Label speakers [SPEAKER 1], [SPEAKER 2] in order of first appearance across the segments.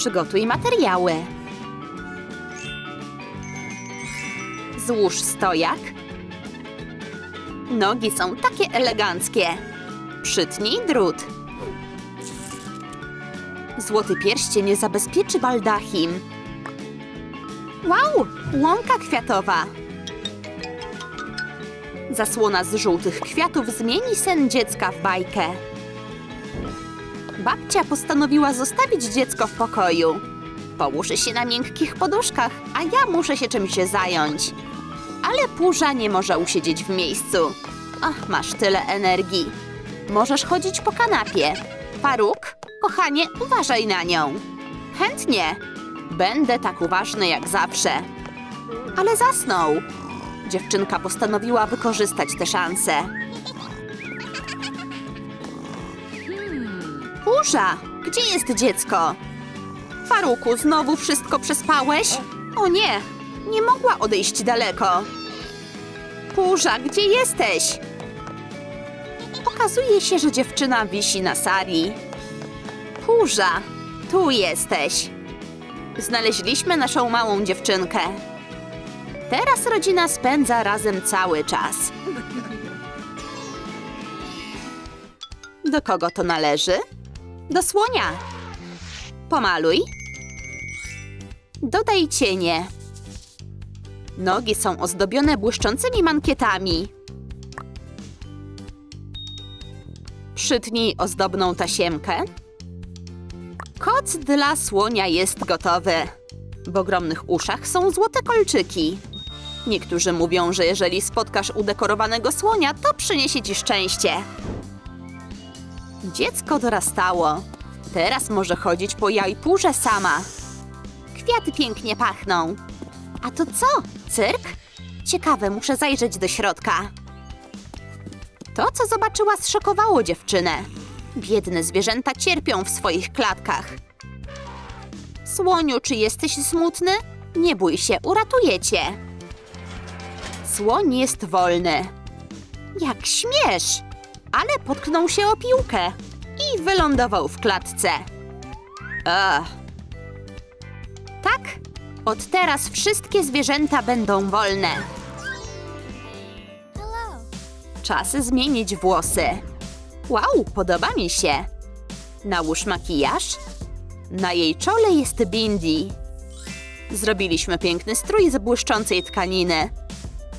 [SPEAKER 1] Przygotuj materiały. Złóż stojak. Nogi są takie eleganckie. Przytnij drut. Złoty pierścień zabezpieczy baldachim. Wow, łąka kwiatowa. Zasłona z żółtych kwiatów zmieni sen dziecka w bajkę. Babcia postanowiła zostawić dziecko w pokoju. Położy się na miękkich poduszkach, a ja muszę się czymś zająć. Ale purza nie może usiedzieć w miejscu. Ach, masz tyle energii. Możesz chodzić po kanapie. Paruk, kochanie, uważaj na nią. Chętnie. Będę tak uważny jak zawsze. Ale zasnął. Dziewczynka postanowiła wykorzystać tę szansę. Burza! Gdzie jest dziecko? Faruku, znowu wszystko przespałeś? O nie! Nie mogła odejść daleko. Burza, gdzie jesteś? Okazuje się, że dziewczyna wisi na sali. Burza, tu jesteś. Znaleźliśmy naszą małą dziewczynkę. Teraz rodzina spędza razem cały czas. Do kogo to należy? Do słonia. Pomaluj. Dodaj cienie. Nogi są ozdobione błyszczącymi mankietami. Przytnij ozdobną tasiemkę. Koc dla słonia jest gotowy. W ogromnych uszach są złote kolczyki. Niektórzy mówią, że jeżeli spotkasz udekorowanego słonia, to przyniesie ci szczęście. Dziecko dorastało. Teraz może chodzić po jajpurze sama. Kwiaty pięknie pachną. A to co? Cyrk? Ciekawe, muszę zajrzeć do środka. To, co zobaczyła, zszokowało dziewczynę. Biedne zwierzęta cierpią w swoich klatkach. Słoniu, czy jesteś smutny? Nie bój się, uratuję cię. Słoń jest wolny. Jak śmiesz! Ale potknął się o piłkę i wylądował w klatce. Ugh. Tak, od teraz wszystkie zwierzęta będą wolne. Czas zmienić włosy. Wow, podoba mi się. Nałóż makijaż. Na jej czole jest bindi. Zrobiliśmy piękny strój z błyszczącej tkaniny.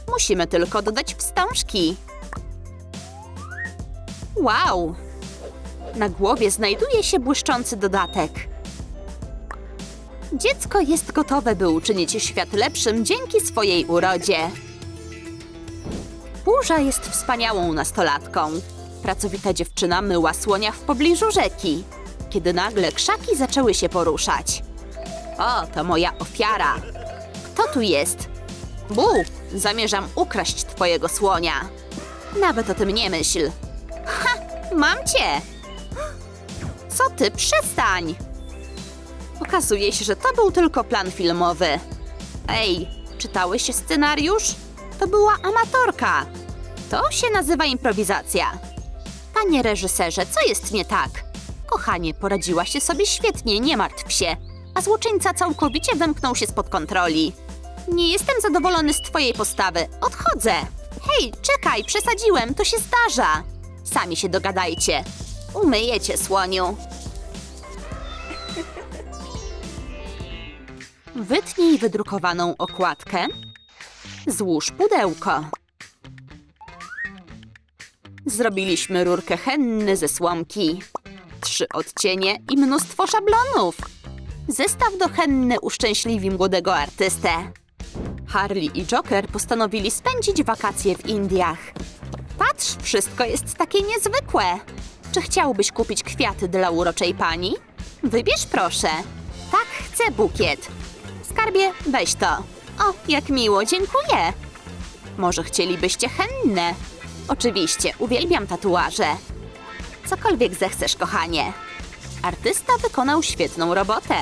[SPEAKER 1] Musimy tylko dodać wstążki. Wow! Na głowie znajduje się błyszczący dodatek. Dziecko jest gotowe, by uczynić świat lepszym dzięki swojej urodzie. Burza jest wspaniałą nastolatką. Pracowita dziewczyna myła słonia w pobliżu rzeki, kiedy nagle krzaki zaczęły się poruszać. O, to moja ofiara. Kto tu jest? Bu, zamierzam ukraść twojego słonia. Nawet o tym nie myśl. Mam cię! Co ty? Przestań! Okazuje się, że to był tylko plan filmowy. Ej, czytałeś scenariusz? To była amatorka. To się nazywa improwizacja. Panie reżyserze, co jest nie tak? Kochanie, poradziła się sobie świetnie, nie martw się. A złoczyńca całkowicie wymknął się spod kontroli. Nie jestem zadowolony z twojej postawy. Odchodzę. Hej, czekaj, przesadziłem, to się zdarza. Sami się dogadajcie. Umyję cię, słoniu. Wytnij wydrukowaną okładkę. Złóż pudełko. Zrobiliśmy rurkę henny ze słomki. Trzy odcienie i mnóstwo szablonów. Zestaw do henny uszczęśliwi młodego artystę. Harley i Joker postanowili spędzić wakacje w Indiach. Patrz, wszystko jest takie niezwykłe. Czy chciałbyś kupić kwiaty dla uroczej pani? Wybierz proszę. Tak, chcę bukiet. Skarbie, weź to. O, jak miło, dziękuję. Może chcielibyście hennę? Oczywiście, uwielbiam tatuaże. Cokolwiek zechcesz, kochanie. Artysta wykonał świetną robotę.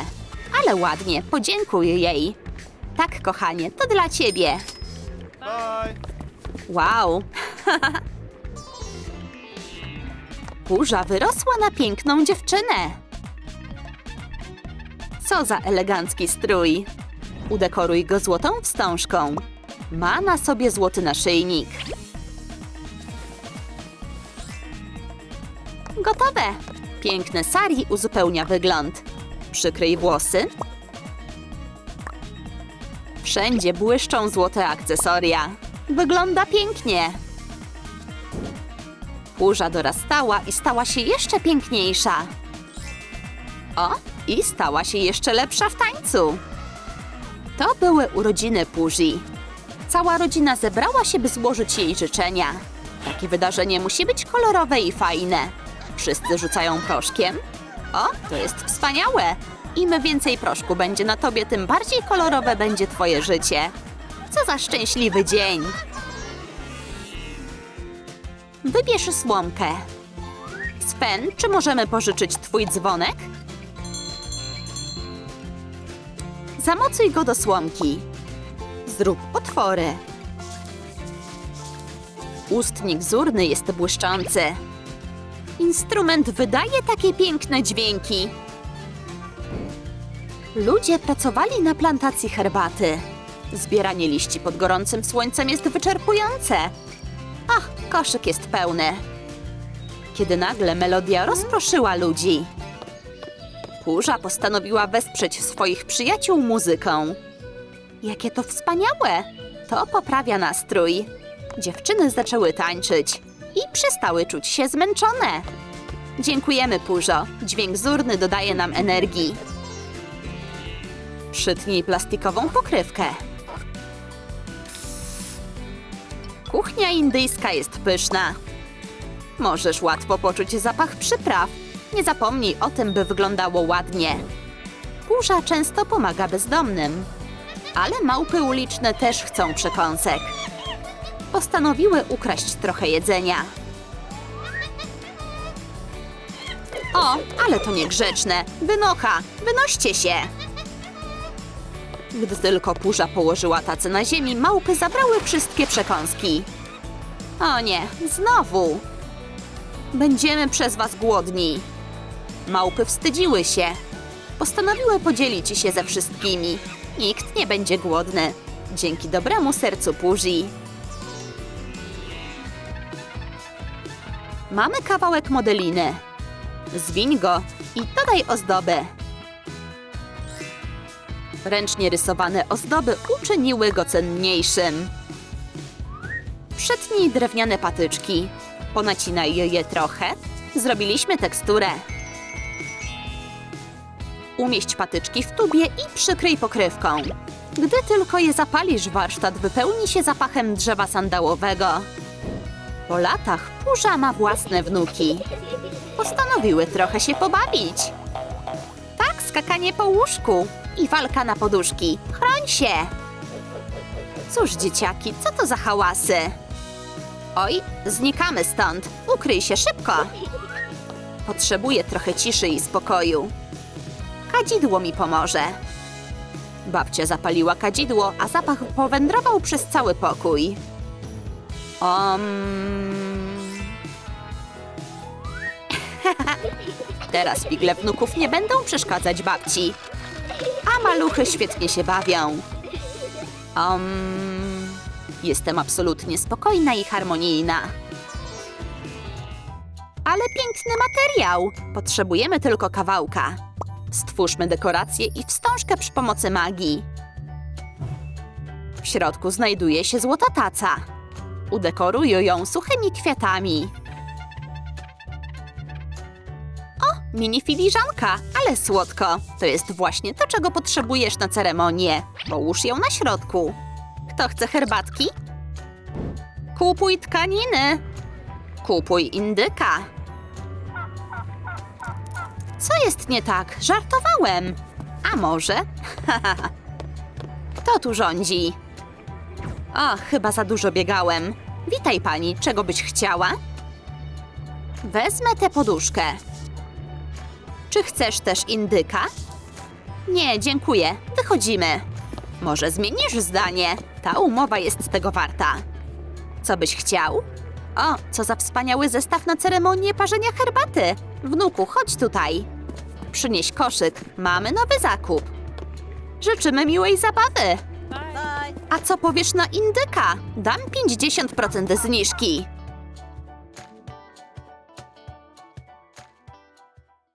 [SPEAKER 1] Ale ładnie, podziękuj jej. Tak, kochanie, to dla ciebie.
[SPEAKER 2] Bye.
[SPEAKER 1] Wow! Burza wyrosła na piękną dziewczynę. Co za elegancki strój. Udekoruj go złotą wstążką. Ma na sobie złoty naszyjnik. Gotowe! Piękny sari uzupełnia wygląd. Przykryj włosy. Wszędzie błyszczą złote akcesoria. Wygląda pięknie. Burza dorastała i stała się jeszcze piękniejsza. O, i stała się jeszcze lepsza w tańcu. To były urodziny Puzi. Cała rodzina zebrała się, by złożyć jej życzenia. Takie wydarzenie musi być kolorowe i fajne. Wszyscy rzucają proszkiem. O, to jest wspaniałe! Im więcej proszku będzie na tobie, tym bardziej kolorowe będzie twoje życie. Co za szczęśliwy dzień! Wybierz słomkę. Sven, czy możemy pożyczyć twój dzwonek? Zamocuj go do słomki. Zrób otwory. Ustnik zurny jest błyszczący. Instrument wydaje takie piękne dźwięki. Ludzie pracowali na plantacji herbaty. Zbieranie liści pod gorącym słońcem jest wyczerpujące. Ach, koszyk jest pełny. Kiedy nagle melodia rozproszyła ludzi. Kurza postanowiła wesprzeć swoich przyjaciół muzyką. Jakie to wspaniałe! To poprawia nastrój. Dziewczyny zaczęły tańczyć i przestały czuć się zmęczone. Dziękujemy, Purzo. Dźwięk zurny dodaje nam energii. Przytnij plastikową pokrywkę. Kuchnia indyjska jest pyszna. Możesz łatwo poczuć zapach przypraw. Nie zapomnij o tym, by wyglądało ładnie. Burza często pomaga bezdomnym. Ale małpy uliczne też chcą przekąsek. Postanowiły ukraść trochę jedzenia. O, ale to niegrzeczne. Wynocha, wynoście się. Gdy tylko burza położyła tacę na ziemi, małpy zabrały wszystkie przekąski. O nie, znowu. Będziemy przez was głodni. Małpy wstydziły się. Postanowiły podzielić się ze wszystkimi. Nikt nie będzie głodny. Dzięki dobremu sercu Puzi. Mamy kawałek modeliny. Zwiń go i dodaj ozdoby. Ręcznie rysowane ozdoby uczyniły go cenniejszym. Przetnij drewniane patyczki. Ponacinaj je trochę. Zrobiliśmy teksturę. Umieść patyczki w tubie i przykryj pokrywką. Gdy tylko je zapalisz, warsztat wypełni się zapachem drzewa sandałowego. Po latach Purza ma własne wnuki. Postanowiły trochę się pobawić. Tak, skakanie po łóżku i walka na poduszki. Chroń się! Cóż, dzieciaki, co to za hałasy? Oj, znikamy stąd. Ukryj się szybko. Potrzebuję trochę ciszy i spokoju. Kadzidło mi pomoże. Babcia zapaliła kadzidło, a zapach powędrował przez cały pokój. Um... Teraz figle wnuków nie będą przeszkadzać babci. Maluchy świetnie się bawią. Um... Jestem absolutnie spokojna i harmonijna. Ale piękny materiał! Potrzebujemy tylko kawałka. Stwórzmy dekorację i wstążkę przy pomocy magii. W środku znajduje się złota taca. Udekoruję ją suchymi kwiatami. Mini filiżanka, ale słodko. To jest właśnie to, czego potrzebujesz na ceremonię. Połóż ją na środku. Kto chce herbatki? Kupuj tkaniny. Kupuj indyka. Co jest nie tak? Żartowałem. A może? Kto tu rządzi? O, chyba za dużo biegałem. Witaj pani, czego byś chciała? Wezmę tę poduszkę. Czy chcesz też indyka? Nie, dziękuję. Wychodzimy. Może zmienisz zdanie? Ta umowa jest tego warta. Co byś chciał? O, co za wspaniały zestaw na ceremonię parzenia herbaty. Wnuku, chodź tutaj. Przynieś koszyk, mamy nowy zakup. Życzymy miłej zabawy. A co powiesz na indyka? Dam 50% zniżki.